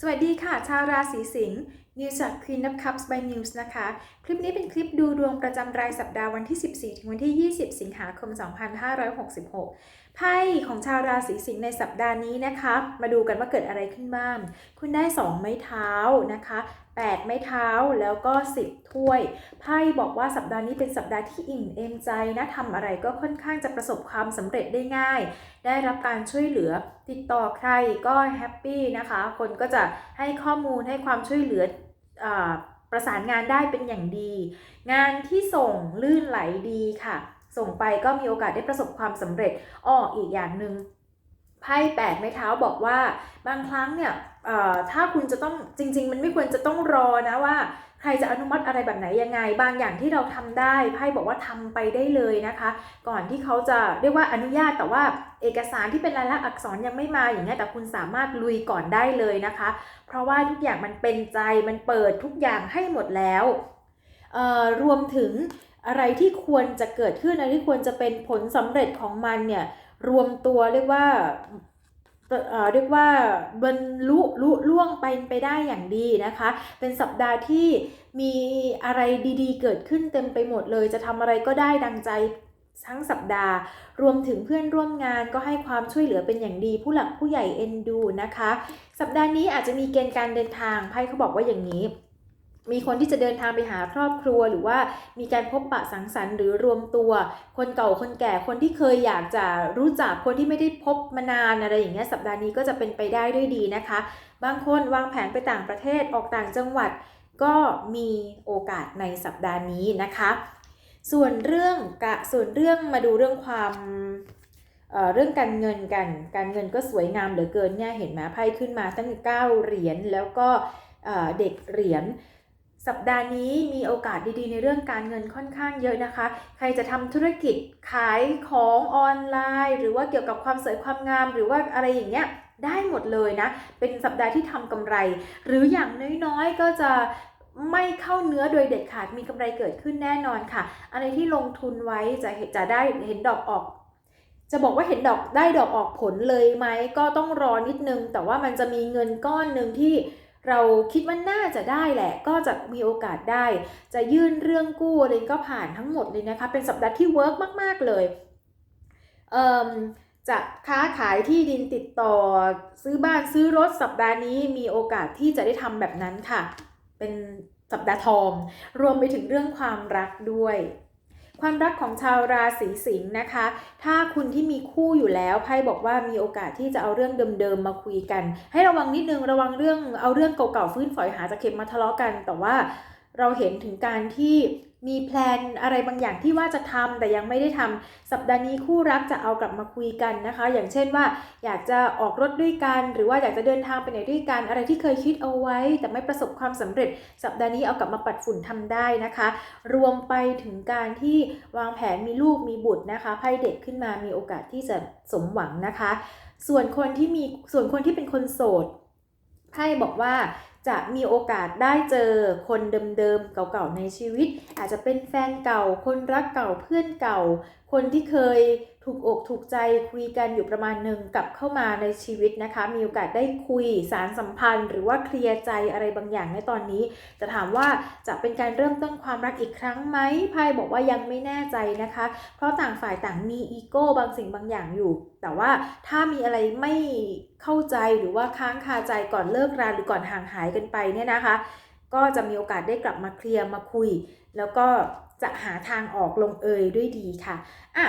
สวัสดีค่ะ ชาวราศีสิงห์ นิวจาก Queen of Cups by News นะคะ คลิปนี้เป็นคลิปดูดวงประจำรายสัปดาห์วันที่ 14 ถึงวันที่ 20 สิงหาคม 2566 ไพ่ของชาวราศีสิงห์ในสัปดาห์นี้นะคะ มาดูกันว่าเกิดอะไรขึ้นบ้าง คุณได้ 2 ไม้เท้านะคะ 8 ไม้เท้าแล้วก็ 10 ถ้วย ไพ่บอกว่าสัปดาห์นี้เป็นสัปดาห์ที่อิ่มเอมใจนะทำอะไรก็ค่อนข้างจะประสบความสำเร็จได้ง่าย ได้รับการช่วยเหลือติดต่อใครก็แฮปปี้นะคะ คนก็จะให้ข้อมูลให้ความช่วยเหลือ ประสานงานได้เป็นอย่างดี งานที่ส่งลื่นไหลดีค่ะ ส่งไปก็มีโอกาสได้ประสบความสำเร็จอ้ออีกอย่างหนึ่ง ไพ่แปดไม้เท้าบอกว่าบางครั้งเนี่ยถ้าคุณจะต้องจริง ๆ มันไม่ควรจะต้องรอนะว่า ใครจะอนุมัติอะไรแบบไหนยังไง บางอย่างที่เราทำได้ไพ่บอกว่าทำไปได้เลยนะคะ ก่อนที่เขาจะเรียกว่าอนุญาตแต่ว่าเอกสารที่เป็นลายลักษณ์อักษรยังไม่มาอย่างเงี้ยแต่คุณสามารถลุยก่อนได้เลยนะคะ เพราะว่าทุกอย่างมันเป็นใจมันเปิดทุกอย่างให้หมดแล้วรวมถึงอะไรที่ควรจะเกิดขึ้นอะไรที่ควรจะเป็นผลสำเร็จของมันเนี่ย รวมตัวเรียกว่าเรียกว่าบรรลุลุล่วงไปไปได้อย่างดีนะคะ เป็นสัปดาห์ที่มีอะไรดีๆ เกิดขึ้นเต็มไปหมดเลย จะทำอะไรก็ได้ดังใจทั้งสัปดาห์ รวมถึงเพื่อนร่วมงานก็ให้ความช่วยเหลือเป็นอย่างดี ผู้หลักผู้ใหญ่เอ็นดูนะคะ สัปดาห์นี้อาจจะมีเกณฑ์การเดินทางไพ่เขาบอกว่าอย่างนี้ มีคนที่จะเดินทางไปหาครอบครัวหรือว่ามีการพบปะสังสรรค์หรือรวมตัว คนเก่าคนแก่คนที่เคยอยากจะรู้จักคนที่ไม่ได้พบมานานอะไรอย่างเงี้ยสัปดาห์นี้ก็จะเป็นไปได้ด้วยดีนะคะ บางคนวางแผนไปต่างประเทศออกต่างจังหวัด ก็มีโอกาสในสัปดาห์นี้นะคะ ส่วนเรื่องกะส่วนเรื่องมาดูเรื่องความเเรื่องการเงินกัน การเงินก็สวยงามเหลือเกินเนี่ยเห็นไหมไพ่ขึ้นมาตั้ง9เหรียญแล้วก็เเด็กเหรียญ สัปดาห์นี้มีโอกาสดีๆ ในเรื่องการเงินค่อนข้างเยอะนะคะ ใครจะทำธุรกิจขายของออนไลน์ หรือว่าเกี่ยวกับความสวยความงาม หรือว่าอะไรอย่างเงี้ยได้หมดเลยนะ เป็นสัปดาห์ที่ทำกำไร หรืออย่างน้อยๆก็จะไม่เข้าเนื้อโดยเด็ดขาดมีกำไรเกิดขึ้นแน่นอนค่ะ อะไรที่ลงทุนไว้จะเห็นจะได้เห็นดอกออก จะบอกว่าเห็นดอกได้ดอกออกผลเลยไหมก็ต้องรอนิดนึง แต่ว่ามันจะมีเงินก้อนหนึ่งที่ เราคิดว่าน่าจะได้แหละ ก็จะมีโอกาสได้ จะยื่นเรื่องกู้อะไรก็ผ่านทั้งหมดเลยนะคะ เป็นสัปดาห์ที่เวิร์กมาก ๆ เลยเอ่มจะค้าขายที่ดินติดต่อซื้อบ้านซื้อรถสัปดาห์นี้มีโอกาสที่จะได้ทำแบบนั้นค่ะ เป็นสัปดาห์ทอง รวมไปถึงเรื่องความรักด้วย ความรักของชาวราศีสิงห์นะคะ ถ้าคุณที่มีคู่อยู่แล้วไพ่บอกว่ามีโอกาสที่จะเอาเรื่องเดิมๆมาคุยกัน ให้ระวังนิดนึงระวังเรื่องเอาเรื่องเก่าๆฟื้นฝอยหาจะเข็มมาทะเลาะกัน แต่ว่า เราเห็นถึงการที่มีแพลนอะไรบางอย่างที่ว่าจะทำแต่ยังไม่ได้ทำสัปดาห์นี้คู่รักจะเอากลับมาคุยกันนะคะ อย่างเช่นว่า อยากจะออกรถด้วยกัน หรือว่าอยากจะเดินทางไปไหนด้วยกันอะไรที่เคยคิดเอาไว้ แต่ไม่ประสบความสำเร็จ สัปดาห์นี้เอากลับมาปัดฝุ่นทำได้นะคะ รวมไปถึงการที่วางแผนมีลูกมีบุตรนะคะไพ่เด็กขึ้นมามีโอกาสที่จะสมหวังนะคะ ส่วนคนที่มีส่วนคนที่เป็นคนโสดไพ่บอกว่า จะมีโอกาสได้เจอคนเดิมๆเก่าๆในชีวิต อาจจะเป็นแฟนเก่าคนรักเก่าเพื่อนเก่าคนที่เคยถูกอกถูกใจคุยกันอยู่ประมาณหนึ่งกลับเข้ามาในชีวิตนะคะ มีโอกาสได้คุยสารสัมพันธ์ หรือว่าเคลียร์ใจอะไรบางอย่างในตอนนี้ จะถามว่าจะเป็นการเริ่มต้นความรักอีกครั้งไหมไพ่บอกว่ายังไม่แน่ใจนะคะ เพราะต่างฝ่ายต่างมีอีโก้บางสิ่งบางอย่างอยู่ แต่ว่าถ้ามีอะไรไม่เข้าใจหรือว่าค้างคาใจก่อนเลิกราหรือก่อนห่างหายกันไปเนี่ยนะคะ ก็จะมีโอกาสได้กลับมาเคลียร์มาคุย แล้วก็ จะหาทางออกลงเอยด้วยดีค่ะอะ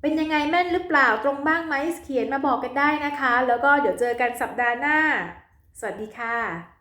เป็นยังไงแม่นหรือเปล่าตรงบ้างไหมเขียนมาบอกกันได้นะคะ แล้วก็เดี๋ยวเจอกันสัปดาห์หน้า สวัสดีค่ะ